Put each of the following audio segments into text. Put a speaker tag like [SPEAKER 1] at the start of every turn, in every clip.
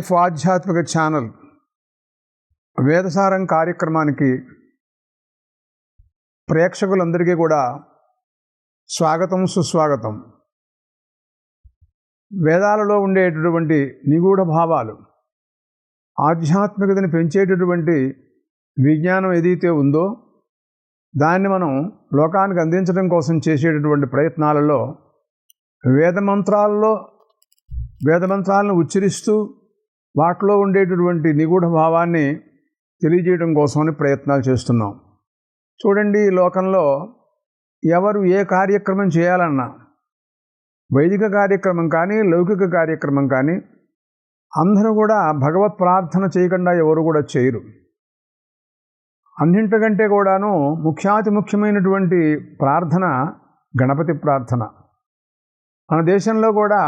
[SPEAKER 1] Life ఆధ్యాత్మిక channel వేదసారం కార్యక్రమానికి ప్రేక్షకులందరికీ కూడా స్వాగతం సుస్వాగతం. వేదాలలో ఉండేటటువంటి నిగూఢ భావాలు ఆధ్యాత్మికతను పెంచేటటువంటి విజ్ఞానం ఏదైతే ఉందో దాన్ని మనం లోకానికి అందించడం కోసం చేసేటటువంటి ప్రయత్నాలలో వేదమంత్రాల్లో వేదమంత్రాలను ఉచ్చరిస్తూ వాటిలో ఉండేటటువంటి నిగూఢ భావాన్ని తెలియజేయడం కోసమని ప్రయత్నాలు చేస్తున్నాం. చూడండి ఈ లోకంలో ఎవరు ఏ కార్యక్రమం చేయాలన్నా వైదిక కార్యక్రమం కానీ లౌకిక కార్యక్రమం కానీ అందరూ కూడా భగవత్ ప్రార్థన చేయకుండా ఎవరు కూడా చేయరు. అన్నింటికంటే కూడాను ముఖ్యాతి ముఖ్యమైనటువంటి ప్రార్థన గణపతి ప్రార్థన. మన దేశంలో కూడా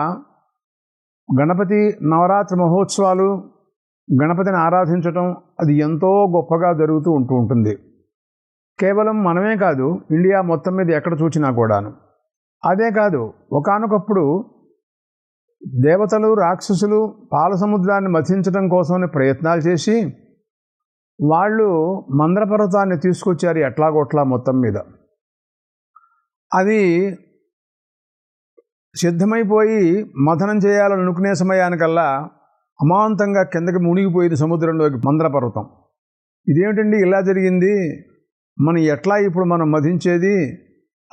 [SPEAKER 1] గణపతి నవరాత్రి మహోత్సవాలు గణపతిని ఆరాధించటం అది ఎంతో గొప్పగా జరుగుతూ ఉంటూ ఉంటుంది. కేవలం మనమే కాదు ఇండియా మొత్తం మీద ఎక్కడ చూసినా కూడాను. అదే కాదు ఒకానొకప్పుడు దేవతలు రాక్షసులు పాల సముద్రాన్ని మథించడం కోసమని ప్రయత్నాలు చేసి వాళ్ళు మంద్రపర్వతాన్ని తీసుకొచ్చారు ఎట్లాగొట్లా మొత్తం మీద. అది సిద్ధమైపోయి మథనం చేయాలని అనుకునే సమయానికల్లా అమాంతంగా కిందకి మునిగిపోయింది సముద్రంలోకి మందర పర్వతం ఇదేమిటండి ఇలా జరిగింది? మనం ఎట్లా ఇప్పుడు మనం మధించేది?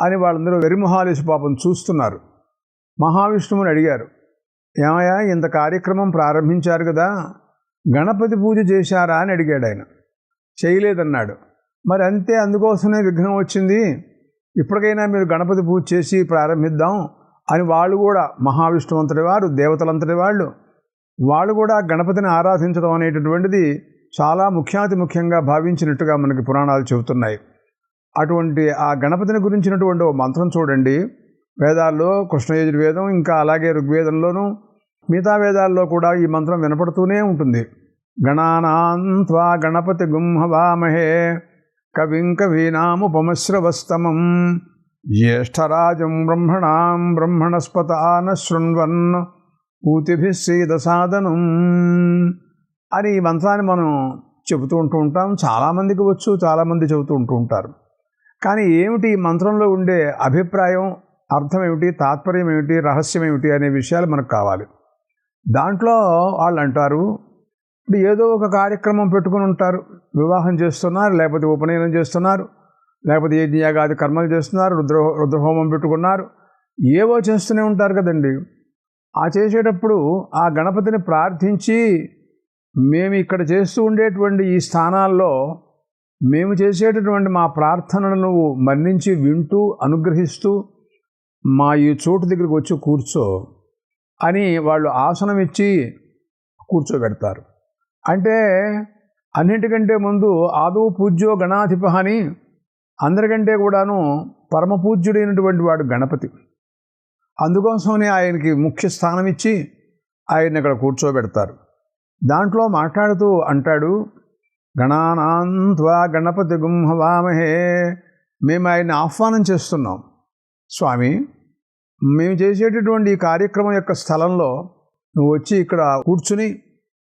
[SPEAKER 1] అని వాళ్ళందరూ వెరిమహాలేశ పాపం చూస్తున్నారు. మహావిష్ణువుని అడిగారు. ఏమయ్యా ఇంత కార్యక్రమం ప్రారంభించారు కదా గణపతి పూజ చేశారా అని అడిగాడు ఆయన. చేయలేదన్నాడు. మరి అంతే అందుకోసమే విఘ్నం వచ్చింది. ఇప్పటికైనా మీరు గణపతి పూజ చేసి ప్రారంభిద్దాం. అని వాళ్ళు కూడా మహావిష్ణువంతటి వారు దేవతలంతటి వాళ్ళు. వాళ్ళు కూడా గణపతిని ఆరాధించడం అనేటటువంటిది చాలా ముఖ్యాతి ముఖ్యంగా భావించినట్టుగా మనకి పురాణాలు చెబుతున్నాయి. అటువంటి ఆ గణపతిని గురించినటువంటి ఓ మంత్రం చూడండి. వేదాల్లో కృష్ణయజుర్వేదం ఇంకా అలాగే ఋగ్వేదంలోనూ మిగతా వేదాల్లో కూడా ఈ మంత్రం వినపడుతూనే ఉంటుంది. గణానాంత్వా గణపతి గుంహవామహే కవిం కవీనాముపమశ్రవస్తమం. జ్యేష్ఠరాజం బ్రహ్మణాం బ్రహ్మణస్పతాన శృణ్వన్ పూతిభి శ్రీద సాధనం. అని ఈ మంత్రాన్ని మనం చెబుతూ ఉంటూ ఉంటాం. చాలామందికి వచ్చు చాలామంది చెబుతూ ఉంటూ ఉంటారు. కానీ ఏమిటి ఈ మంత్రంలో ఉండే అభిప్రాయం అర్థం ఏమిటి తాత్పర్యం ఏమిటి రహస్యం ఏమిటి అనే విషయాలు మనకు కావాలి. దాంట్లో వాళ్ళు అంటారు ఇప్పుడు ఏదో ఒక కార్యక్రమం పెట్టుకుని ఉంటారు. వివాహం చేస్తున్నారు లేకపోతే ఉపనయనం చేస్తున్నారు. లేకపోతే యజ్ఞయాగాది కర్మలు చేస్తున్నారు రుద్ర రుద్రహోమం పెట్టుకున్నారు ఏవో చేస్తూనే ఉంటారు కదండి. ఆ చేసేటప్పుడు ఆ గణపతిని ప్రార్థించి మేము ఇక్కడ చేస్తూ ఉండేటువంటి ఈ స్థానాల్లో మేము చేసేటటువంటి మా ప్రార్థనలను నువ్వు మన్నించి వింటూ అనుగ్రహిస్తూ మా ఈ చోటు దగ్గరికి వచ్చి కూర్చో అని వాళ్ళు ఆసనం ఇచ్చి కూర్చోబెడతారు. అంటే అన్నిటికంటే ముందు ఆదౌ పూజ్యో గణాధిప అని అందరికంటే కూడాను పరమపూజ్యుడైనటువంటి వాడు గణపతి. అందుకోసమని ఆయనకి ముఖ్య స్థానం ఇచ్చి ఆయన ఇక్కడ కూర్చోబెడతారు. దాంట్లో మాట్లాడుతూ అంటాడు గణానాంత్వా గణపతి గుంహవామహే మేము ఆయన్ని ఆహ్వానం చేస్తున్నాం. స్వామి మేము చేసేటటువంటి ఈ కార్యక్రమం యొక్క స్థలంలో నువ్వు వచ్చి ఇక్కడ కూర్చుని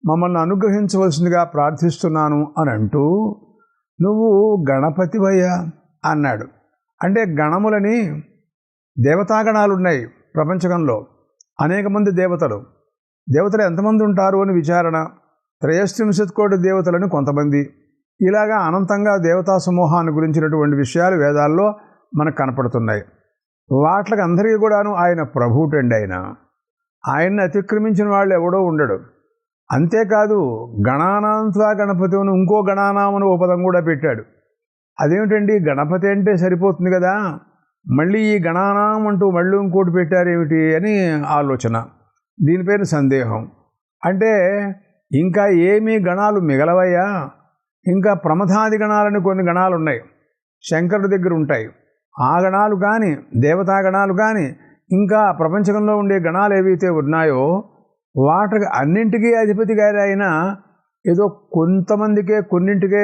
[SPEAKER 1] మమ్మల్ని అనుగ్రహించవలసిందిగా ప్రార్థిస్తున్నాను అని అంటూ నువ్వు గణపతివయ్యా అన్నాడు. అంటే గణములని దేవతాగణాలు ఉన్నాయి ప్రపంచకంలో. అనేక మంది దేవతలు. దేవతలు ఎంతమంది ఉంటారు అని విచారణ. త్రయస్త్రింశత్ కోటి దేవతలని కొంతమంది. ఇలాగా అనంతంగా దేవతా సమూహాన్ని గురించినటువంటి విషయాలు వేదాల్లో మనకు కనపడుతున్నాయి. వాటికి అందరికీ కూడాను ఆయన ప్రభువుటండి ఆయన. ఆయన్ని అతిక్రమించిన వాళ్ళు ఎవడో ఉండడు. అంతేకాదు గణానాంత్వా గణపతి అని ఇంకో గణానామని ఓ పదం కూడా పెట్టాడు. అదేమిటండి? గణపతి అంటే సరిపోతుంది కదా? మళ్ళీ ఈ గణానాం అంటూ మళ్ళీ ఇంకోటి పెట్టారేమిటి అని ఆలోచన. దీనిపైన సందేహం. అంటే ఇంకా ఏమీ గణాలు మిగలవయ్యా? ఇంకా ప్రమథాది గణాలని కొన్ని గణాలు ఉన్నాయి శంకరుడి దగ్గర ఉంటాయి. ఆ గణాలు కానీ దేవతా గణాలు కానీ ఇంకా ప్రపంచంలో ఉండే గణాలు ఏవైతే ఉన్నాయో వాటికి అన్నింటికీ అధిపతి గారి ఆయన ఏదో కొంతమందికే కొన్నింటికే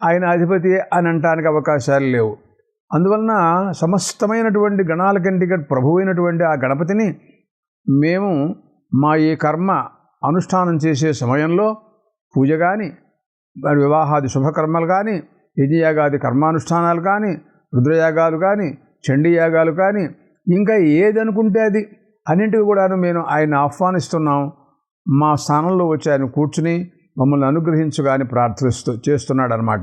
[SPEAKER 1] ఆయన అధిపతి అని అంటానికి అవకాశాలు లేవు. అందువలన సమస్తమైనటువంటి గణాల కంటికి ప్రభు అయినటువంటి ఆ గణపతిని మేము మా ఈ కర్మ అనుష్ఠానం చేసే సమయంలో పూజ కానీ వివాహాది శుభకర్మలు కానీ యజ్ఞయాగాది కర్మానుష్ఠానాలు కానీ రుద్రయాగాలు కానీ చండీయాగాలు కానీ ఇంకా ఏది అనుకుంటే అది అన్నింటికి కూడాను మేము ఆయన ఆహ్వానిస్తున్నాం. మా స్థానంలో వచ్చి ఆయన కూర్చుని మమ్మల్ని అనుగ్రహించుగాని ప్రార్థిస్తూ చేస్తున్నాడు అనమాట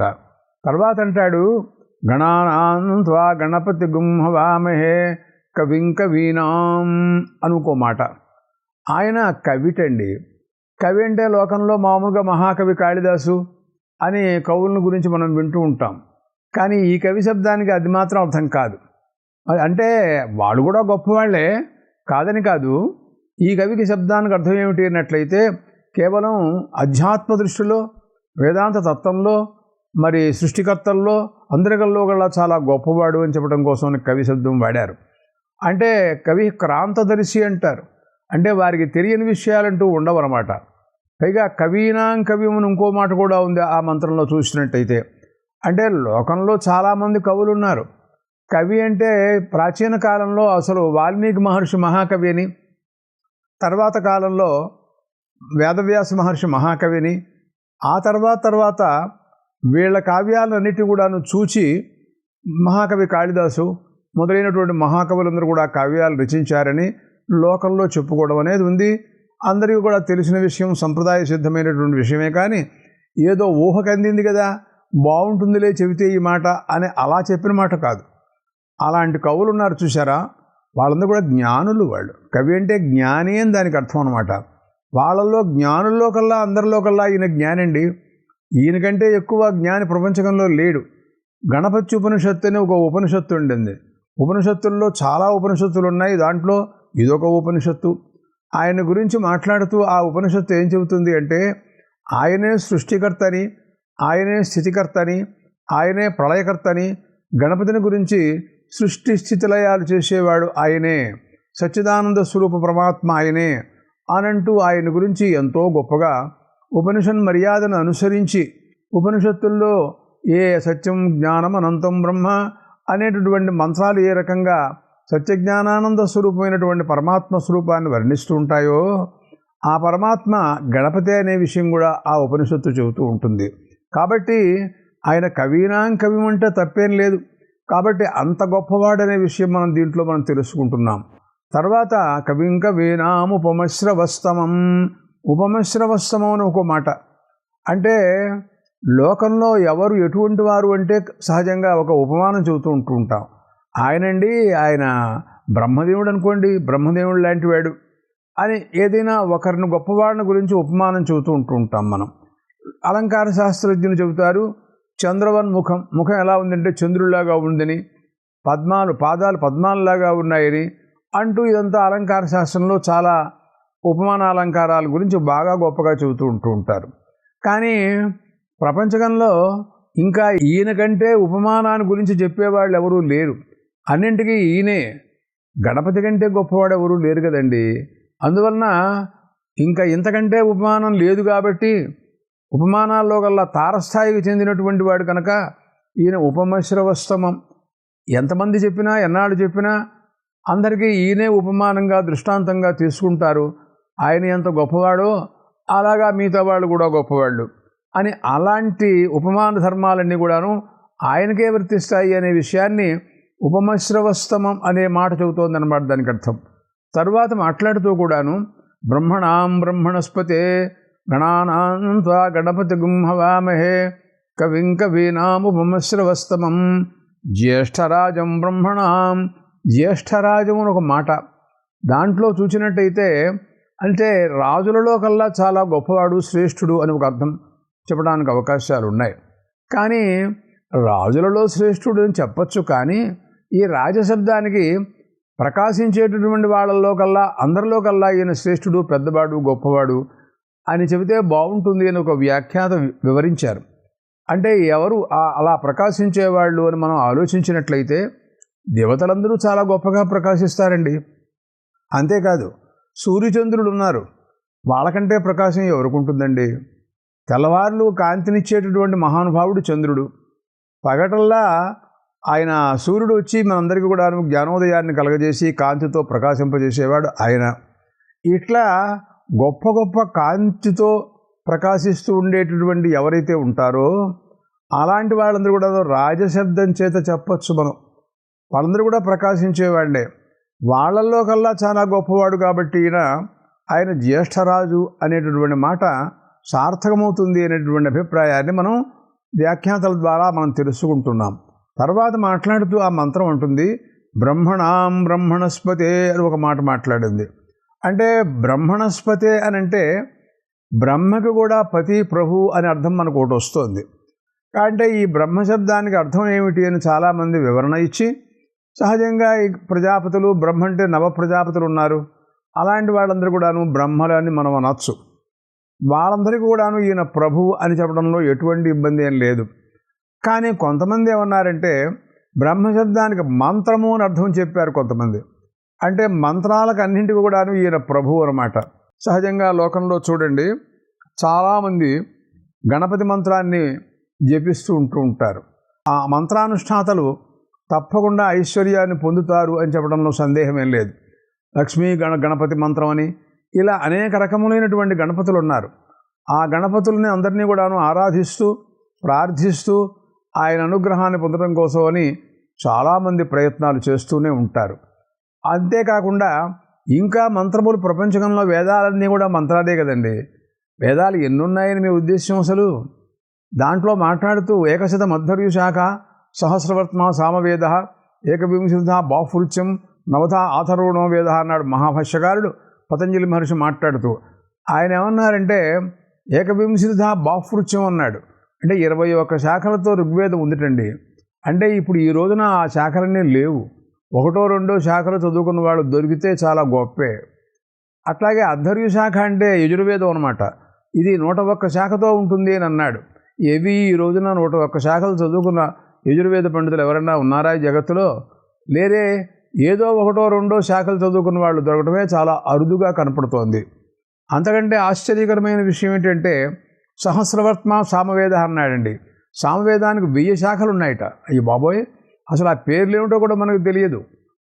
[SPEAKER 1] తర్వాత అంటాడు గణానాన్వా గణపతి గుంహవామహే కవిం కవీనాం అనుకో మాట. ఆయన కవిటండి. కవి అంటే లోకంలో మామూలుగా మహాకవి కాళిదాసు అని కవులను గురించి మనం వింటూ ఉంటాం. కానీ ఈ కవి శబ్దానికి అది మాత్రం అర్థం కాదు. అంటే వాళ్ళు కూడా గొప్పవాళ్ళే. కాదని కాదు ఈ కవికి శబ్దానికి అర్థం ఏమిటి అన్నట్లయితే కేవలం అధ్యాత్మ దృష్టిలో వేదాంత తత్వంలో మరి సృష్టికర్తల్లో అందరికల్లో గల చాలా గొప్పవాడు అని చెప్పడం కోసం కవి శబ్దం వాడారు. అంటే కవి క్రాంతదర్శి అంటారు. అంటే వారికి తెలియని విషయాలంటూ ఉండవు అనమాట పైగా కవీనాం కవిమును ఇంకో మాట కూడా ఉంది ఆ మంత్రంలో చూసినట్టయితే. అంటే లోకంలో చాలామంది కవులు ఉన్నారు. కవి అంటే ప్రాచీన కాలంలో అసలు వాల్మీకి మహర్షి మహాకవి అని తర్వాత కాలంలో వేదవ్యాస మహర్షి మహాకవిని ఆ తర్వాత తర్వాత వీళ్ళ కావ్యాలన్నిటి కూడాను చూచి మహాకవి కాళిదాసు మొదలైనటువంటి మహాకవులందరూ కూడా కావ్యాలు రచించారని లోకంలో చెప్పుకోవడం అనేది ఉంది. అందరికీ కూడా తెలిసిన విషయం సంప్రదాయ సిద్ధమైనటువంటి విషయమే కానీ ఏదో ఊహకు అందింది కదా బాగుంటుందిలే చెబితే ఈ మాట అని అలా చెప్పిన మాట కాదు. అలాంటి కవులు ఉన్నారు చూసారా వాళ్ళందరూ కూడా జ్ఞానులు వాళ్ళు. కవి అంటే జ్ఞాని అని దానికి అర్థం అనమాట వాళ్ళల్లో జ్ఞానుల్లో కల్లా అందరిలో కల్లా ఈయన జ్ఞానండి. ఈయనకంటే ఎక్కువ జ్ఞాని ప్రపంచకంలో లేడు. గణపతి ఉపనిషత్తు అని ఒక ఉపనిషత్తు ఉండింది. ఉపనిషత్తుల్లో చాలా ఉపనిషత్తులు ఉన్నాయి. దాంట్లో ఇదొక ఉపనిషత్తు. ఆయన గురించి మాట్లాడుతూ ఆ ఉపనిషత్తు ఏం చెబుతుంది అంటే ఆయనే సృష్టికర్తని ఆయనే స్థితికర్తని ఆయనే ప్రళయకర్తని గణపతిని గురించి సృష్టి స్థితిలయాలు చేసేవాడు ఆయనే. సచ్చిదానంద స్వరూప పరమాత్మ ఆయనే. అనంటూ ఆయన గురించి ఎంతో గొప్పగా ఉపనిషన్ మర్యాదను అనుసరించి ఉపనిషత్తుల్లో ఏ సత్యం జ్ఞానం అనంతం బ్రహ్మ అనేటటువంటి మంత్రాలు ఏ రకంగా సత్యజ్ఞానానంద స్వరూపమైనటువంటి పరమాత్మ స్వరూపాన్ని వర్ణిస్తూ ఉంటాయో ఆ పరమాత్మ గణపతి అనే విషయం కూడా ఆ ఉపనిషత్తు చెబుతూ ఉంటుంది. కాబట్టి ఆయన కవీనాం కవి అంటే తప్పేం లేదు. కాబట్టి అంత గొప్పవాడనే విషయం మనం దీంట్లో మనం తెలుసుకుంటున్నాం. తర్వాత కవింక వీణాం ఉపమశ్రవస్తమం. ఉపమశ్రవస్తమం అని ఒక మాట. అంటే లోకంలో ఎవరు ఎటువంటి వారు అంటే సహజంగా ఒక ఉపమానం చెబుతూ ఉంటూ ఉంటాం. ఆయనండి ఆయన బ్రహ్మదేవుడు అనుకోండి బ్రహ్మదేవుడు లాంటి వాడు అని ఏదైనా ఒకరిని గొప్పవాడిని గురించి ఉపమానం చెబుతూ ఉంటూ ఉంటాం మనం. అలంకార శాస్త్రజ్ఞులు చెబుతారు చంద్రవన్ ముఖం ముఖం ఎలా ఉందంటే చంద్రుడిలాగా ఉందని పద్మాలు పాదాలు పద్మాలలాగా ఉన్నాయని అంటూ ఇదంతా అలంకార శాస్త్రంలో చాలా ఉపమాన అలంకారాల గురించి బాగా గొప్పగా చెబుతూ ఉంటూ ఉంటారు. కానీ ప్రపంచకంలో ఇంకా ఈయన కంటే ఉపమానాన్ని గురించి చెప్పేవాళ్ళు ఎవరూ లేరు. అన్నింటికీ ఈయనే గణపతి కంటే గొప్పవాడు ఎవరూ లేరు కదండి. అందువలన ఇంకా ఇంతకంటే ఉపమానం లేదు కాబట్టి ఉపమానాల్లో కల్లా తారస్థాయికి చెందినటువంటి వాడు కనుక ఈయన ఉపమశ్రవస్తమం. ఎంతమంది చెప్పినా ఎన్నాడు చెప్పినా అందరికీ ఈయనే ఉపమానంగా దృష్టాంతంగా తీసుకుంటారు. ఆయన ఎంత గొప్పవాడో అలాగా మిగతా వాళ్ళు కూడా గొప్పవాళ్ళు. అని అలాంటి ఉపమాన ధర్మాలన్నీ కూడాను ఆయనకే వర్తిస్తాయి అనే విషయాన్ని ఉపమశ్రవస్తమం అనే మాట చెబుతోందన్నమాట దానికి అర్థం తరువాత మాట్లాడుతూ కూడాను బ్రహ్మణాం బ్రహ్మణస్పతే గణానాం త్వా గణపతి గుంహవామహే కవిం కవీనాముపమశ్రవస్తమం జ్యేష్ఠరాజం బ్రహ్మణాం జ్యేష్ఠరాజం అని ఒక మాట। దాంట్లో చూసినట్టయితే అంటే రాజులలో కల్లా చాలా గొప్పవాడు శ్రేష్ఠుడు అని ఒక అర్థం చెప్పడానికి అవకాశాలు ఉన్నాయి కానీ రాజులలో శ్రేష్ఠుడు అని చెప్పచ్చు కానీ ఈ రాజశబ్దానికి ప్రకాశించేటటువంటి వాళ్ళల్లో కల్లా అందరిలో కల్లా ఈయన శ్రేష్ఠుడు పెద్దవాడు గొప్పవాడు అని చెబితే బాగుంటుంది అని ఒక వ్యాఖ్యాత వివరించారు. అంటే ఎవరు అలా ప్రకాశించేవాళ్ళు అని మనం ఆలోచించినట్లయితే దేవతలందరూ చాలా గొప్పగా ప్రకాశిస్తారండి. అంతేకాదు సూర్యచంద్రుడు ఉన్నారు వాళ్ళకంటే ప్రకాశం ఎవరికి ఉంటుందండి తెల్లవారులు కాంతినిచ్చేటటువంటి మహానుభావుడు చంద్రుడు. పగటల్లా ఆయన సూర్యుడు వచ్చి మనందరికీ కూడా జ్ఞానోదయాన్ని కలగజేసి కాంతితో ప్రకాశింపజేసేవాడు ఆయన. ఇట్లా గొప్ప గొప్ప కాంతితో ప్రకాశిస్తూ ఉండేటటువంటి ఎవరైతే ఉంటారో అలాంటి వాళ్ళందరూ కూడా రాజశబ్దం చేత చెప్పచ్చు మనం. వాళ్ళందరూ కూడా ప్రకాశించేవాళ్ళే వాళ్ళల్లో కల్లా చాలా గొప్పవాడు కాబట్టి ఈయన ఆయన జ్యేష్ఠరాజు అనేటటువంటి మాట సార్థకమవుతుంది అనేటువంటి అభిప్రాయాన్ని మనం వ్యాఖ్యాతల ద్వారా మనం తెలుసుకుంటున్నాం. తర్వాత మాట్లాడుతూ ఆ మంత్రం ఉంటుంది బ్రహ్మణాం బ్రహ్మణస్పతే అని ఒక మాట మాట్లాడింది. అంటే బ్రహ్మణస్పతే అని అంటే బ్రహ్మకు కూడా పతి ప్రభు అని అర్థం మనకు ఒకటి వస్తుంది. అంటే ఈ బ్రహ్మశబ్దానికి అర్థం ఏమిటి అని చాలామంది వివరణ ఇచ్చి సహజంగా ఈ ప్రజాపతులు బ్రహ్మ అంటే నవ ప్రజాపతులు ఉన్నారు. అలాంటి వాళ్ళందరూ కూడాను బ్రహ్మలు అని మనం అనొచ్చు. వాళ్ళందరికీ కూడాను ఈయన ప్రభు అని చెప్పడంలో ఎటువంటి ఇబ్బంది ఏం లేదు. కానీ కొంతమంది ఏమన్నారంటే బ్రహ్మశబ్దానికి మంత్రము అని అర్థం చెప్పారు కొంతమంది. అంటే మంత్రాలకు అన్నింటికి కూడాను ఈయన ప్రభు అనమాట సహజంగా లోకంలో చూడండి చాలామంది గణపతి మంత్రాన్ని జపిస్తూ ఉంటూ ఉంటారు. ఆ మంత్రానుష్ఠాతలు తప్పకుండా ఐశ్వర్యాన్ని పొందుతారు అని చెప్పడంలో సందేహమేం లేదు. లక్ష్మీ గణ గణపతి మంత్రం అని ఇలా అనేక రకములైనటువంటి గణపతులు ఉన్నారు ఆ గణపతుల్ని అందరినీ కూడాను ఆరాధిస్తూ ప్రార్థిస్తూ ఆయన అనుగ్రహాన్ని పొందడం కోసమని చాలామంది ప్రయత్నాలు చేస్తూనే ఉంటారు. అంతేకాకుండా ఇంకా మంత్రములు ప్రపంచంలో వేదాలన్నీ కూడా మంత్రాలే కదండి. వేదాలు ఎన్నున్నాయని మీ ఉద్దేశం అసలు? దాంట్లో మాట్లాడుతూ ఏకశత మధ్వర్యు శాఖ సహస్రవర్త్మ సామవేద ఏకవింశత బాహుల్యం నవత ఆథర్వణో వేద అన్నాడు మహాభాష్యకారుడు పతంజలి మహర్షి మాట్లాడుతూ. ఆయన ఏమన్నారంటే ఏకవింశత బాహృత్యం అన్నాడు. అంటే ఇరవై ఒక్క శాఖలతో ఋగ్వేదం ఉందిటండి. అంటే ఇప్పుడు ఈ రోజున ఆ శాఖలన్నీ లేవు. ఒకటో రెండో శాఖలు చదువుకున్న వాళ్ళు దొరికితే చాలా గొప్పే. అట్లాగే అద్ధర్యు శాఖ అంటే యజుర్వేదం అనమాట ఇది నూట ఒక్క శాఖతో ఉంటుంది అని అన్నాడు. ఏవి ఈ రోజున నూట ఒక్క శాఖలు చదువుకున్న యజుర్వేద పండితులు ఎవరైనా ఉన్నారా ఈ జగత్తులో? లేరే ఏదో ఒకటో రెండో శాఖలు చదువుకున్న వాళ్ళు దొరకడమే చాలా అరుదుగా కనపడుతోంది. అంతకంటే ఆశ్చర్యకరమైన విషయం ఏంటంటే సహస్రవర్త్మ సామవేద అన్నాడండి. సామవేదానికి వెయ్యి శాఖలు ఉన్నాయట అయ్యి బాబోయ్ అసలు ఆ పేర్లు ఏమిటో కూడా మనకు తెలియదు.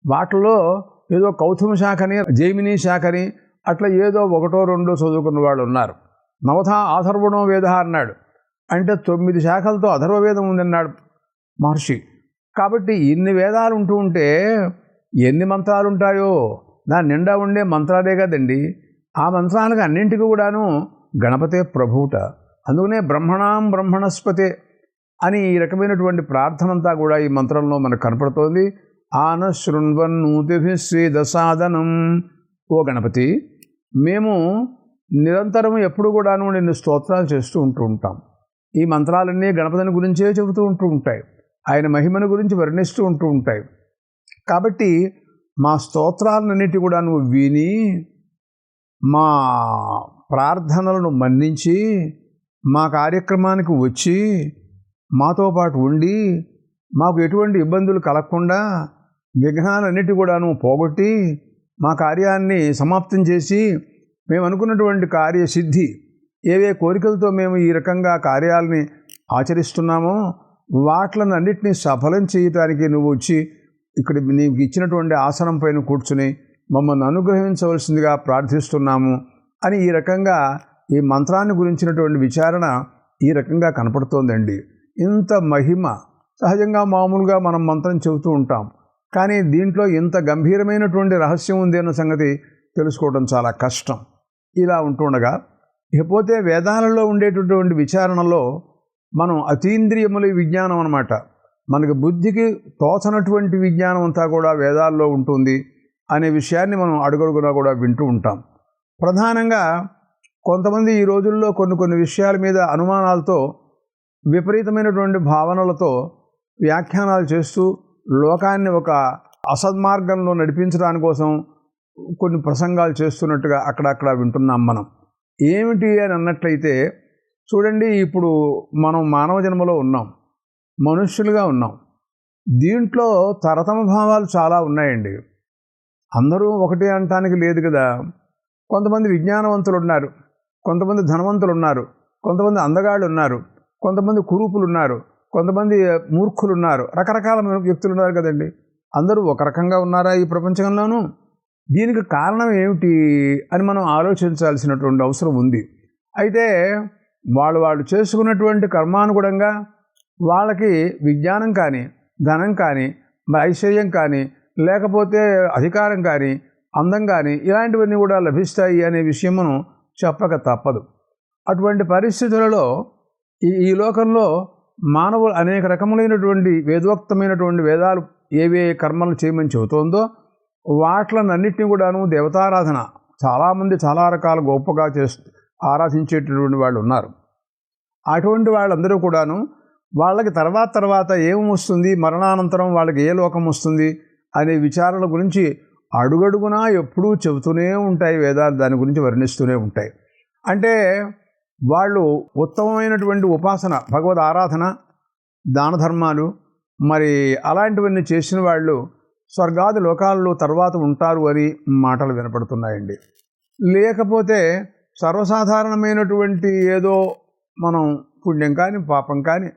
[SPEAKER 1] వాటిలో ఏదో కౌతుమ శాఖని జైమిని శాఖని అట్లా ఏదో ఒకటో రెండో చదువుకున్న వాళ్ళు ఉన్నారు. నవథ ఆథర్వణో వేద అన్నాడు. అంటే తొమ్మిది శాఖలతో అథర్వవేదం ఉందన్నాడు మహర్షి. కాబట్టి ఇన్ని వేదాలు ఉంటూ ఉంటే ఎన్ని మంత్రాలు ఉంటాయో? దాని నిండా ఉండే మంత్రాలే కదండి. ఆ మంత్రాలకు అన్నింటికి కూడాను గణపతే ప్రభువుట. అందుకనే బ్రహ్మణాం బ్రహ్మణస్పతే అని ఈ రకమైనటువంటి ప్రార్థనంతా కూడా ఈ మంత్రంలో మనకు కనపడుతోంది. ఆన శృణ్వన్నూతిభిశ్రీ దసాదనం ఓ గణపతి మేము నిరంతరం ఎప్పుడు కూడాను నిన్ను స్తోత్రాలు చేస్తూ ఉంటూ ఉంటాం. ఈ మంత్రాలన్నీ గణపతిని గురించే చెబుతూ ఉంటూ ఉంటాయి. ఆయన మహిమను గురించి వర్ణిస్తూ ఉంటూ ఉంటాయి. కాబట్టి మా స్తోత్రాలన్నిటి కూడా నువ్వు విని మా ప్రార్థనలను మన్నించి మా కార్యక్రమానికి వచ్చి మాతో పాటు ఉండి మాకు ఎటువంటి ఇబ్బందులు కలగకుండా విఘ్నాలన్నిటి కూడాను పోగొట్టి మా కార్యాన్ని సమాప్తం చేసి మేము అనుకున్నటువంటి కార్యసిద్ధి ఏవే కోరికలతో మేము ఈ రకంగా కార్యాలని ఆచరిస్తున్నామో వాట్లను అన్నిటినీ సఫలం చేయటానికి నువ్వు వచ్చి ఇక్కడ నీకు ఇచ్చినటువంటి ఆసనం పైన కూర్చుని మమ్మల్ని అనుగ్రహించవలసిందిగా ప్రార్థిస్తున్నాము అని ఈ రకంగా ఈ మంత్రాన్ని గురించినటువంటి విచారణ ఈ రకంగా కనపడుతోందండి. ఇంత మహిమ. సహజంగా మామూలుగా మనం మంత్రం చెబుతూ ఉంటాం. కానీ దీంట్లో ఇంత గంభీరమైనటువంటి రహస్యం ఉంది అన్న సంగతి తెలుసుకోవడం చాలా కష్టం. ఇలా ఉంటుండగా ఇకపోతే వేదాలలో ఉండేటటువంటి విచారణలో మనం అతీంద్రియముల విజ్ఞానం అనమాట మనకి బుద్ధికి తోచనటువంటి విజ్ఞానం అంతా కూడా వేదాల్లో ఉంటుంది అనే విషయాన్ని మనం అడుగడుగునా కూడా వింటూ ఉంటాం. ప్రధానంగా కొంతమంది ఈ రోజుల్లో కొన్ని కొన్ని విషయాల మీద అనుమానాలతో విపరీతమైనటువంటి భావనలతో వ్యాఖ్యానాలు చేస్తూ లోకాన్ని ఒక అసద్మార్గంలో నడిపించడాని కోసం కొన్ని ప్రసంగాలు చేస్తున్నట్టుగా అక్కడక్కడ వింటున్నాం మనం. ఏమిటి అని అన్నట్లయితే చూడండి ఇప్పుడు మనం మానవ జన్మలో ఉన్నాం. మనుష్యులుగా ఉన్నాం. దీంట్లో తరతమ భావాలు చాలా ఉన్నాయండి. అందరూ ఒకటే అనటానికి లేదు కదా. కొంతమంది విజ్ఞానవంతులు ఉన్నారు. కొంతమంది ధనవంతులు ఉన్నారు. కొంతమంది అందగాళ్ళు ఉన్నారు. కొంతమంది కురూపులు ఉన్నారు కొంతమంది మూర్ఖులు ఉన్నారు రకరకాల వ్యక్తులు ఉన్నారు కదండి. అందరూ ఒక రకంగా ఉన్నారా ఈ ప్రపంచంలోనూ? దీనికి కారణం ఏమిటి అని మనం ఆలోచించాల్సినటువంటి అవసరం ఉంది. అయితే వాళ్ళు వాళ్ళు చేసుకున్నటువంటి కర్మానుగుణంగా వాళ్ళకి విజ్ఞానం కానీ ధనం కానీ ఐశ్వర్యం కానీ లేకపోతే అధికారం కానీ అందం కానీ ఇలాంటివన్నీ కూడా లభిస్తాయి అనే విషయం మనం చెప్పక తప్పదు. అటువంటి పరిస్థితులలో ఈ ఈ లోకంలో మానవులు అనేక రకములైనటువంటి వేదోక్తమైనటువంటి వేదాలు ఏవే కర్మలు చేయమని చెబుతోందో వాటిలన్నింటినీ కూడాను దేవతారాధన చాలామంది చాలా రకాల గొప్పగా చేస్తూ ఆరాధించేటటువంటి వాళ్ళు ఉన్నారు. అటువంటి వాళ్ళందరూ కూడాను వాళ్ళకి తర్వాత తర్వాత ఏమొస్తుంది మరణానంతరం వాళ్ళకి ఏ లోకం వస్తుంది అనే విచారాల గురించి అడుగడుగునా ఎప్పుడూ చెబుతూనే ఉంటాయి వేదాలు దాని గురించి వర్ణిస్తూనే ఉంటాయి. అంటే వాళ్ళు ఉత్తమమైనటువంటి ఉపాసన భగవద్ ఆరాధన దాన ధర్మాలు మరి అలాంటివన్నీ చేసిన వాళ్ళు స్వర్గాది లోకాల్లో తర్వాత ఉంటారు అని మాటలు వినపడుతున్నాయండి. లేకపోతే సర్వసాధారణమైనటువంటి ఏదో మనం పుణ్యం కానీ పాపం కానీ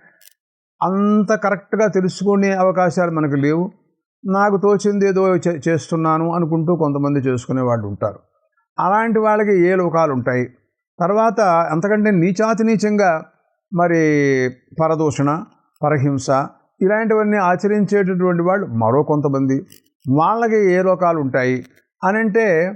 [SPEAKER 1] అంత కరెక్ట్గా తెలుసుకునే అవకాశాలు మనకు లేవు. నాకు తోచింది ఏదో చే- చేస్తున్నాను అనుకుంటూ కొంతమంది చేసుకునే వాళ్ళు ఉంటారు. అలాంటి వాళ్ళకి ఏ లోకాలు ఉంటాయి? తర్వాత అంతకంటే నీచాతి నీచంగా మరి పరదూషణ పరహింస ఇలాంటివన్నీ ఆచరించేటటువంటి వాళ్ళు మరో కొంతమంది. వాళ్ళకి ఏ లోకాలు ఉంటాయి అని అంటే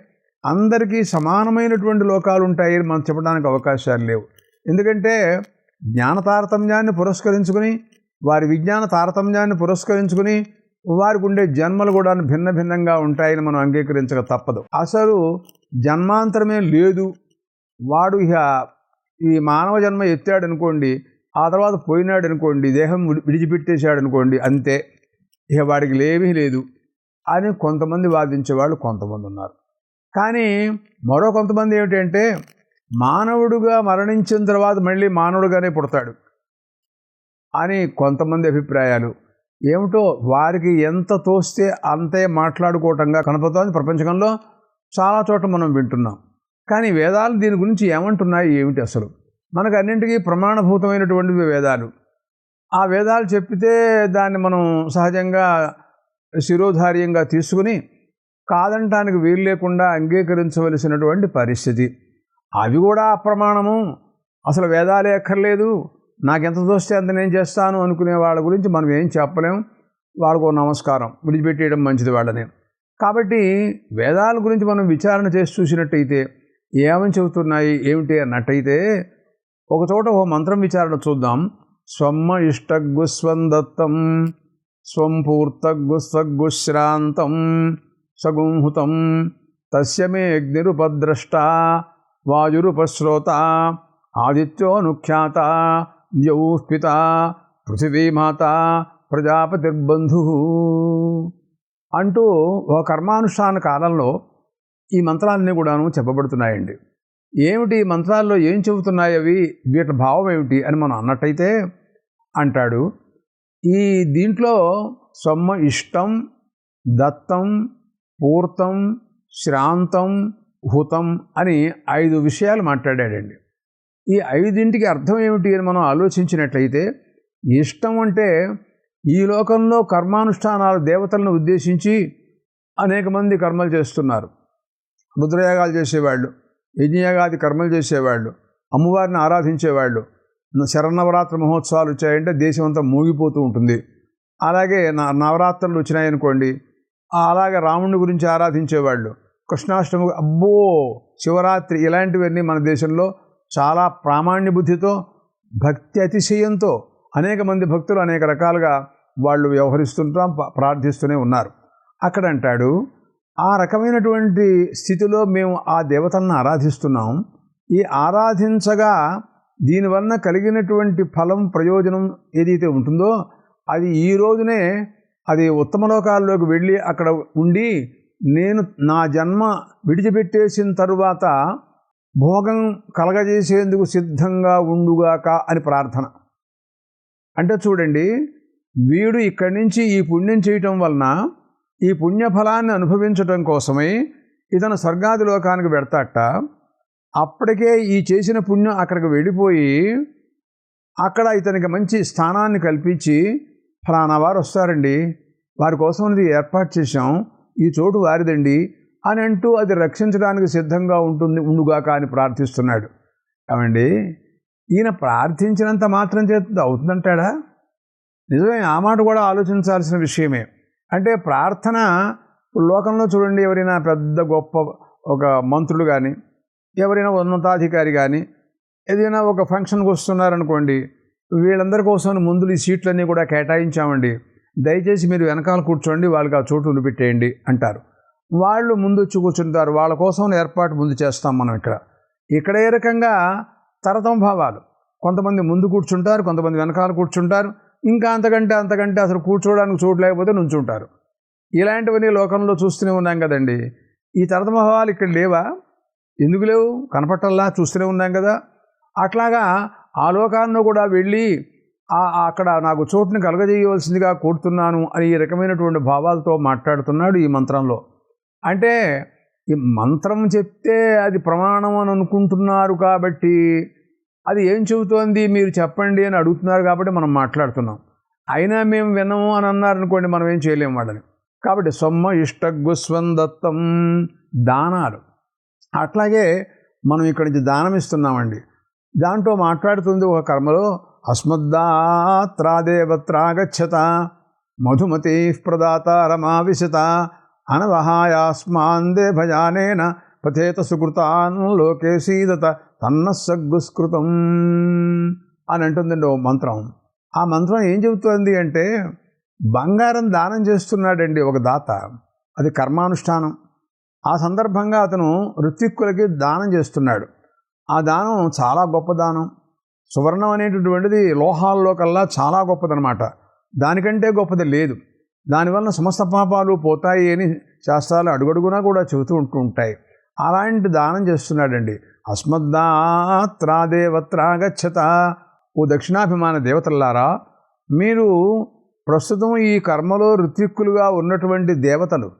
[SPEAKER 1] అందరికీ సమానమైనటువంటి లోకాలు ఉంటాయి అని మనం చెప్పడానికి అవకాశాలు లేవు. ఎందుకంటే జ్ఞాన తారతమ్యాన్ని పురస్కరించుకుని వారి విజ్ఞాన తారతమ్యాన్ని పురస్కరించుకుని వారికి ఉండే జన్మలు కూడా భిన్న భిన్నంగా ఉంటాయని మనం అంగీకరించక తప్పదు. అసలు జన్మాంతరమే లేదు. వాడు ఇక ఈ మానవ జన్మ ఎత్తాడు అనుకోండి ఆ తర్వాత పోయినాడు అనుకోండి దేహం విడిచిపెట్టేశాడు అనుకోండి అంతే. ఇక వాడికి లేమీ లేదు అని కొంతమంది వాదించే వాళ్ళు కొంతమంది ఉన్నారు. కానీ మరో కొంతమంది ఏమిటంటే మానవుడుగా మరణించిన తర్వాత మళ్ళీ మానవుడుగానే పుడతాడు అని కొంతమంది అభిప్రాయాలు. ఏమిటో వారికి ఎంత తోస్తే అంతే మాట్లాడుకోవటంగా కనపడుతోంది ప్రపంచంలో. చాలా చోట్ల మనం వింటున్నాం. కానీ వేదాలు దీని గురించి ఏమంటున్నాయి ఏమిటి అసలు? మనకు అన్నింటికీ ప్రమాణభూతమైనటువంటివి వేదాలు. ఆ వేదాలు చెప్పితే దాన్ని మనం సహజంగా శిరోధార్యంగా తీసుకుని కాదంటానికి వీలు లేకుండా అంగీకరించవలసినటువంటి పరిస్థితి. అవి కూడా అప్రమాణము. అసలు వేదాలే అక్కర్లేదు. నాకెంత దోస్తే అంత నేను చేస్తాను అనుకునే వాళ్ళ గురించి మనం ఏం చెప్పలేం. వాళ్ళకు నమస్కారం. విడిచిపెట్టేయడం మంచిది వాళ్ళని. కాబట్టి వేదాల గురించి మనం విచారణ చేసి చూసినట్టయితే ఏమని చెబుతున్నాయి? ఏమిటి అన్నట్టయితే ఒకచోట ఓ మంత్రం విచారణ చూద్దాం. స్వమ్మ ఇష్టగ్గు స్వందత్తం స్వం పూర్తగ్గు సగుంహుతం తస్యమే అగ్నిరుపద్రష్ట వాయురుపశ్రోత ఆదిత్యోనుఖ్యాత ద్యౌష్పిత పృథివీమాత ప్రజాపతిర్బంధు అంటూ ఒక కర్మానుష్ఠాన కాలంలో ఈ మంత్రాలన్నీ కూడాను చెప్పబడుతున్నాయండి. ఏమిటి ఈ మంత్రాల్లో ఏం చెబుతున్నాయి అవి? వీటి భావం ఏమిటి అని మనం అన్నట్టయితే అంటాడు. ఈ దీంట్లో సొమ్మ ఇష్టం దత్తం పూర్తం శ్రాంతం హుతం అని ఐదు విషయాలు మాట్లాడాడండి. ఈ ఐదింటికి అర్థం ఏమిటి అని మనం ఆలోచించినట్లయితే ఇష్టం అంటే ఈ లోకంలో కర్మానుష్ఠానాలు దేవతలను ఉద్దేశించి అనేక మంది కర్మలు చేస్తున్నారు. రుద్రయాగాలు చేసేవాళ్ళు యజ్ఞయాగాది కర్మలు చేసేవాళ్ళు అమ్మవారిని ఆరాధించేవాళ్ళు. శరన్నవరాత్రి మహోత్సవాలు వచ్చాయంటే దేశం అంతా మూగిపోతూ ఉంటుంది. అలాగే నా నవరాత్రులు వచ్చినాయనుకోండి అలాగే రాముడి గురించి ఆరాధించేవాళ్ళు. కృష్ణాష్టమి అబ్బో! శివరాత్రి ఇలాంటివన్నీ మన దేశంలో చాలా ప్రామాణ్య బుద్ధితో భక్తి అతిశయంతో అనేక మంది భక్తులు అనేక రకాలుగా వాళ్ళు వ్యవహరిస్తుంటాం ప్రార్థిస్తూనే ఉన్నారు. అక్కడ అంటాడు ఆ రకమైనటువంటి స్థితిలో మేము ఆ దేవతలను ఆరాధిస్తున్నాం. ఈ ఆరాధించగా దీనివల్ల కలిగినటువంటి ఫలం ప్రయోజనం ఏదైతే ఉంటుందో అది ఈ రోజునే అది ఉత్తమ లోకాల్లోకి వెళ్ళి అక్కడ ఉండి నేను నా జన్మ విడిచిపెట్టేసిన తరువాత భోగం కలగజేసేందుకు సిద్ధంగా ఉండుగాక అని ప్రార్థన. అంటే చూడండి వీడు ఇక్కడి నుంచి ఈ పుణ్యం చేయటం వలన ఈ పుణ్యఫలాన్ని అనుభవించటం కోసమై ఇతను స్వర్గాది లోకానికి పెడతాట అప్పటికే ఈ చేసిన పుణ్యం అక్కడికి వెళ్ళిపోయి అక్కడ ఇతనికి మంచి స్థానాన్ని కల్పించి ఫలానా వారు వస్తారండి. వారి కోసం ఇది ఏర్పాటు చేశాం. ఈ చోటు వారిదండి అని అంటూ అది రక్షించడానికి సిద్ధంగా ఉంటుంది ఉండుగాక అని ప్రార్థిస్తున్నాడు. ఏమండి? ఈయన ప్రార్థించినంత మాత్రం చేస్తుంది అవుతుందంటాడా? నిజమే ఆ మాట కూడా ఆలోచించాల్సిన విషయమే. అంటే ప్రార్థన లోకంలో చూడండి ఎవరైనా పెద్ద గొప్ప ఒక మంత్రులు కానీ ఎవరైనా ఉన్నతాధికారి కానీ ఏదైనా ఒక ఫంక్షన్కి వస్తున్నారనుకోండి వీళ్ళందరి కోసం ముందు ఈ సీట్లన్నీ కూడా కేటాయించామండి. దయచేసి మీరు వెనకాల కూర్చోండి వాళ్ళకి ఆ చోటు వదిలిపెట్టేయండి అంటారు. వాళ్ళు ముందు వచ్చి కూర్చుంటారు వాళ్ళ కోసం ఏర్పాటు ముందు చేస్తాం మనం ఇక్కడ. ఇక్కడ ఏ రకంగా తరతం భావాలు. కొంతమంది ముందు కూర్చుంటారు కొంతమంది వెనకాల కూర్చుంటారు ఇంకా అంతకంటే అంతకంటే అసలు కూర్చోవడానికి చోటు లేకపోతే నుంచుంటారు. ఇలాంటివన్నీ లోకంలో చూస్తూనే ఉన్నాం కదండి. ఈ తరతమ భావాలు ఇక్కడ లేవా? ఎందుకు లేవు? కనపట్టల్లా చూస్తూనే ఉన్నాం కదా. అట్లాగా ఆ లోకాల్లో కూడా వెళ్ళి అక్కడ నాకు చోటుని కలగజేయవలసిందిగా కోరుతున్నాను అని ఈ రకమైనటువంటి భావాలతో మాట్లాడుతున్నాడు ఈ మంత్రంలో. అంటే ఈ మంత్రం చెప్తే అది ప్రమాణం అని అనుకుంటున్నారు కాబట్టి అది ఏం చెబుతోంది? మీరు చెప్పండి అని అడుగుతున్నారు కాబట్టి మనం మాట్లాడుతున్నాం. అయినా మేము వినము అని అన్నారనుకోండి మనం ఏం చేయలేము వాళ్ళని. కాబట్టి సొమ్మ ఇష్టగుస్వందత్తం దానాలు. అట్లాగే మనం ఇక్కడి నుంచి దానం ఇస్తున్నామండి. దాంట్లో మాట్లాడుతుంది ఒక కర్మలో అస్మద్దాత్రాదేవత్రాగచ్చత మధుమతి ప్రదాత రమావిశత అనవహాయాస్మాందే భజానేన పథేత సుకృతాన్ లోకేశీదత తన్న సగ్గుస్కృతం అని అంటుందండి ఓ మంత్రం. ఆ మంత్రం ఏం చెబుతోంది అంటే బంగారం దానం చేస్తున్నాడండి ఒక దాత అది కర్మానుష్ఠానం. ఆ సందర్భంగా అతను ఋత్విక్కులకి దానం చేస్తున్నాడు. ఆ దానం చాలా గొప్ప దానం సువర్ణం అనేటటువంటిది లోహాల్లో కల్లా చాలా గొప్పదనమాట. దానికంటే గొప్పది లేదు. దానివల్ల సమస్త పాపాలు పోతాయి అని శాస్త్రాలు అడుగడుగునా కూడా చెబుతూ ఉంటూ ఉంటాయి. అలాంటి దానం చేస్తున్నాడండి. అస్మద్దాత్రాదేవత్రాగచ్చత ఓ దక్షిణాభిమాన దేవతలారా మీరు ప్రస్తుతం ఈ కర్మలో ఋత్విక్కులుగా ఉన్నటువంటి దేవతలు.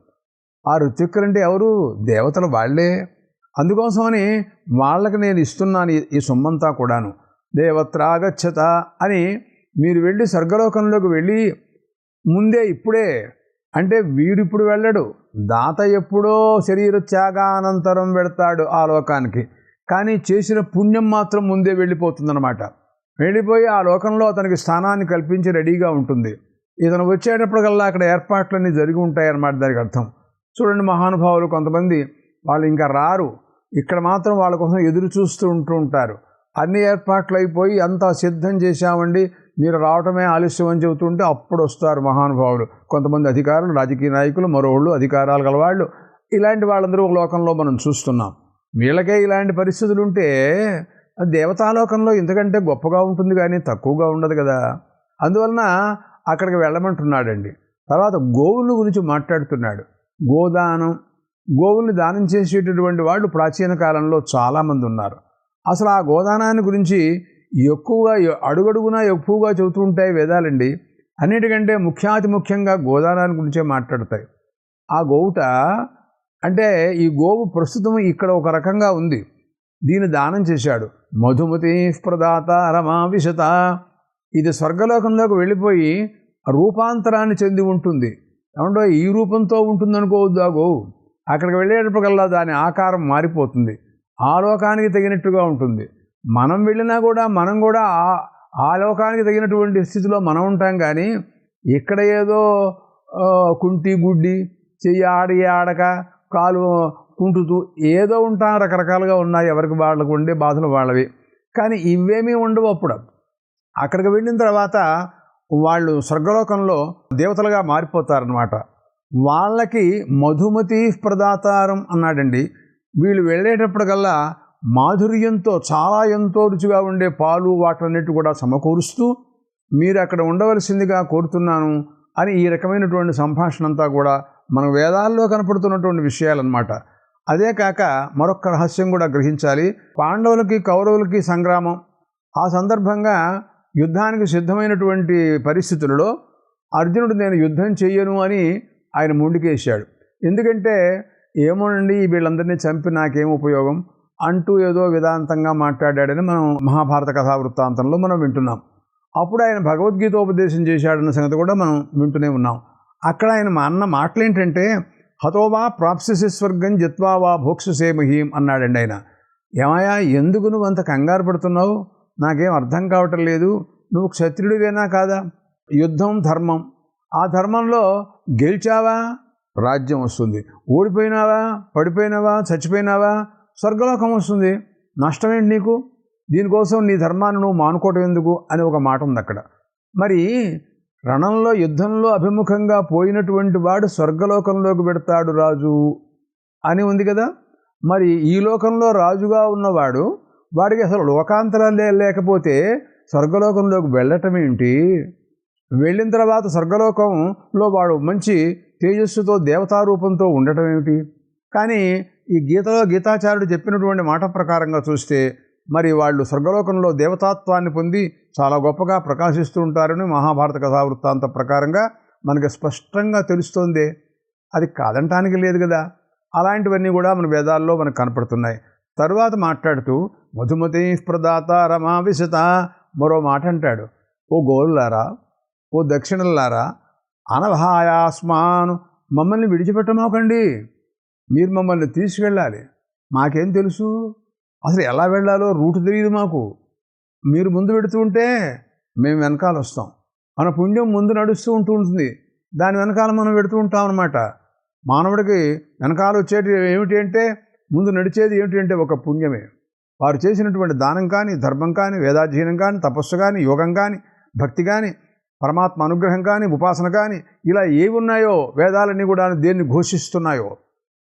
[SPEAKER 1] ఆ ఋత్విక్కులు అంటే ఎవరు? దేవతలు వాళ్ళే. అందుకోసమని వాళ్ళకి నేను ఇస్తున్నాను ఈ- ఈ సొమ్మంతా కూడాను. దేవత్రాగచ్చత అని మీరు వెళ్ళి స్వర్గలోకంలోకి వెళ్ళి ముందే ఇప్పుడే అంటే వీడిప్పుడు వెళ్ళడు. దాత ఎప్పుడో శరీర త్యాగానంతరం వెడతాడు ఆ లోకానికి. కానీ చేసిన పుణ్యం మాత్రం ముందే వెళ్ళిపోతుందన్నమాట. వెళ్ళిపోయి ఆ లోకంలో అతనికి స్థానాన్ని కల్పించి రెడీగా ఉంటుంది. ఇతను వచ్చేటప్పటికల్లా అక్కడ ఏర్పాట్లన్నీ జరిగి ఉంటాయన్నమాట దానికి అర్థం. చూడండి మహానుభావులు కొంతమంది వాళ్ళు ఇంకా రారు. ఇక్కడ మాత్రం వాళ్ళ కోసం ఎదురు చూస్తూ ఉంటూ ఉంటారు. అన్ని ఏర్పాట్లు అయిపోయి అంతా సిద్ధం చేశామండి. మీరు రావటమే ఆలస్యం అని చెబుతుంటే అప్పుడు వస్తారు మహానుభావులు. కొంతమంది అధికారులు రాజకీయ నాయకులు మరోళ్ళు అధికారాలు గలవాళ్ళు ఇలాంటి వాళ్ళందరూ ఒక లోకంలో మనం చూస్తున్నాం. వీళ్ళకే ఇలాంటి పరిస్థితులు ఉంటే దేవతాలోకంలో ఇంతకంటే గొప్పగా ఉంటుంది కానీ తక్కువగా ఉండదు కదా. అందువలన అక్కడికి వెళ్ళమంటున్నాడండి. తర్వాత గోవుల గురించి మాట్లాడుతున్నాడు. గోదానం గోవుల్ని దానం చేసేటటువంటి వాళ్ళు ప్రాచీన కాలంలో చాలామంది ఉన్నారు. అసలు ఆ గోదానాన్ని గురించి ఎక్కువగా అడుగడుగునా ఎక్కువగా చెబుతూ ఉంటాయి వేదాలండి. అన్నిటికంటే ముఖ్యాతి ముఖ్యంగా గోదానాన్ని గురించే మాట్లాడతాయి. ఆ గోవుట అంటే ఈ గోవు ప్రస్తుతం ఇక్కడ ఒక రకంగా ఉంది. దీని దానం చేశాడు. మధుమతి ప్రదాత రమావిశత ఇది స్వర్గలోకంలోకి వెళ్ళిపోయి రూపాంతరాన్ని చెంది ఉంటుంది. ఏమంటే ఈ రూపంతో ఉంటుందనుకోవద్దు ఆ గోవు. అక్కడికి వెళ్ళేటప్పటికల్లా దాని ఆకారం మారిపోతుంది. ఆ లోకానికి తగినట్టుగా ఉంటుంది. మనం వెళ్ళినా కూడా మనం కూడా ఆ- లోకానికి తగినటువంటి స్థితిలో మనం ఉంటాం కానీ ఇక్కడ ఏదో కుంటి గుడ్డి చెయ్యి ఆడి ఆడక కాలు కుంటుతూ ఏదో ఉంటాం రకరకాలుగా ఉన్నాయి ఎవరికి వాళ్ళకు ఉండే బాధలు వాళ్ళవి. కానీ ఇవేమీ ఉండవు అప్పుడు. అక్కడికి వెళ్ళిన తర్వాత వాళ్ళు స్వర్గలోకంలో దేవతలుగా మారిపోతారనమాట వాళ్ళకి మధుమతి ప్రదాతారం అన్నాడండి. వీళ్ళు వెళ్ళేటప్పటికల్లా మాధుర్యంతో చాలా ఎంతో రుచిగా ఉండే పాలు వాటన్నిటి కూడా సమకూరుస్తూ మీరు అక్కడ ఉండవలసిందిగా కోరుతున్నాను అని ఈ రకమైనటువంటి సంభాషణ అంతా కూడా మన వేదాల్లో కనపడుతున్నటువంటి విషయాలన్నమాట. అదే కాక మరొక రహస్యం కూడా గ్రహించాలి. పాండవులకి కౌరవులకి సంగ్రామం. ఆ సందర్భంగా యుద్ధానికి సిద్ధమైనటువంటి పరిస్థితులలో అర్జునుడు నేను యుద్ధం చెయ్యను అని ఆయన ముండికేశాడు ఎందుకంటే ఏమోనండి వీళ్ళందరినీ చంపి నాకేం ఉపయోగం? అంటూ ఏదో వేదాంతంగా మాట్లాడాడని మనం మహాభారత కథా వృత్తాంతంలో మనం వింటున్నాం. అప్పుడు ఆయన భగవద్గీత ఉపదేశం చేశాడన్న సంగతి కూడా మనం వింటూనే ఉన్నాం. అక్కడ ఆయన మా అన్న మాటలు ఏంటంటే హతోవా ప్రాప్సిసి స్వర్గం జత్వా వా భోక్సుసే అన్నాడండి ఆయన. ఏమయ్యా ఎందుకు నువ్వు అంత కంగారు పడుతున్నావు? నాకేం అర్థం కావటం లేదు. నువ్వు క్షత్రియుడివేనా కాదా? యుద్ధం ధర్మం. ఆ ధర్మంలో గెలిచావా? రాజ్యం వస్తుంది. ఓడిపోయినావా? పడిపోయినావా? చచ్చిపోయినావా? స్వర్గలోకం వస్తుంది. నష్టమేంటి నీకు? దీనికోసం నీ ధర్మాన్ని నువ్వు మానుకోవటం ఎందుకు? అని ఒక మాట ఉంది అక్కడ. మరి రణంలో యుద్ధంలో అభిముఖంగా పోయినటువంటి వాడు స్వర్గలోకంలోకి పెడతాడు రాజు అని ఉంది కదా? మరి ఈ లోకంలో రాజుగా ఉన్నవాడు వాడికి అసలు లోకాంతరాలు లేకపోతే స్వర్గలోకంలోకి వెళ్ళటం ఏంటి? వెళ్ళిన తర్వాత స్వర్గలోకంలో వాడు మంచి తేజస్సుతో దేవతారూపంతో ఉండటం ఏమిటి? కానీ ఈ గీతలో గీతాచార్యుడు చెప్పినటువంటి మాట ప్రకారంగా చూస్తే మరి వాళ్ళు స్వర్గలోకంలో దేవతాత్వాన్ని పొంది చాలా గొప్పగా ప్రకాశిస్తూ ఉంటారని మహాభారత కథావృత్తాంత ప్రకారంగా మనకి స్పష్టంగా తెలుస్తోంది. అది కాదంటానికి లేదు కదా? అలాంటివన్నీ కూడా మన వేదాల్లో మనకు కనపడుతున్నాయి. తరువాత మాట్లాడుతూ మధుమతి ప్రదాత రమా విశత మరో మాట అంటాడు. ఓ గోళ్ళారా ఓ దక్షిణలారా అనభాయాస్మాను మమ్మల్ని విడిచిపెట్టమోకండి. మీరు మమ్మల్ని తీసుకెళ్ళాలి. మాకేం తెలుసు? అసలు ఎలా వెళ్ళాలో రూట్ తెలియదు మాకు. మీరు ముందు పెడుతూ ఉంటే మేము వెనకాల వస్తాం. మన పుణ్యం ముందు నడుస్తూ ఉంటూ ఉంటుంది. దాని వెనకాల మనం పెడుతూ ఉంటాం అనమాట మానవుడికి వెనకాల వచ్చేటి ఏమిటి అంటే ముందు నడిచేది ఏమిటి అంటే ఒక పుణ్యమే. వారు చేసినటువంటి దానం కానీ ధర్మం కానీ వేదాధ్యయనం కానీ తపస్సు కానీ యోగం కానీ భక్తి కానీ పరమాత్మ అనుగ్రహం కానీ ఉపాసన కానీ ఇలా ఏవి ఉన్నాయో వేదాలన్నీ కూడా దేన్ని ఘోషిస్తున్నాయో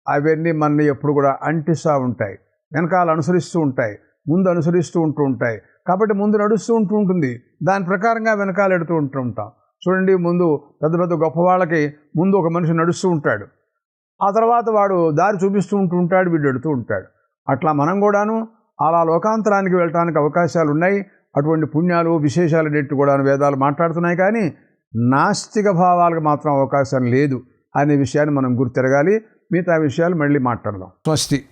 [SPEAKER 1] అవన్నీ మనని ఎప్పుడు కూడా అంటిస్తూ ఉంటాయి. వెనకాల అనుసరిస్తూ ఉంటాయి. ముందు అనుసరిస్తూ ఉంటూ ఉంటాయి. కాబట్టి ముందు నడుస్తూ ఉంటూ ఉంటుంది. దాని ప్రకారంగా వెనకాల ఎడుతూ ఉంటూ ఉంటాం. చూడండి ముందు పెద్ద పెద్ద గొప్ప వాళ్ళకి ముందు ఒక మనిషి నడుస్తూ ఉంటాడు. ఆ తర్వాత వాడు దారి చూపిస్తూ ఉంటూ ఉంటాడు వీడు ఎడుతూ ఉంటాడు. అట్లా మనం కూడాను అలా లోకాంతరానికి వెళ్ళటానికి అవకాశాలు ఉన్నాయి అటువంటి పుణ్యాలు విశేషాలు అనేట్టు కూడా వేదాలు మాట్లాడుతున్నాయి కానీ నాస్తిక భావాలకు మాత్రం అవకాశం లేదు అనే విషయాన్ని మనం గుర్తిరగాలి. మిగతా విషయాలు మళ్ళీ మాట్లాడదాం. స్వస్తి.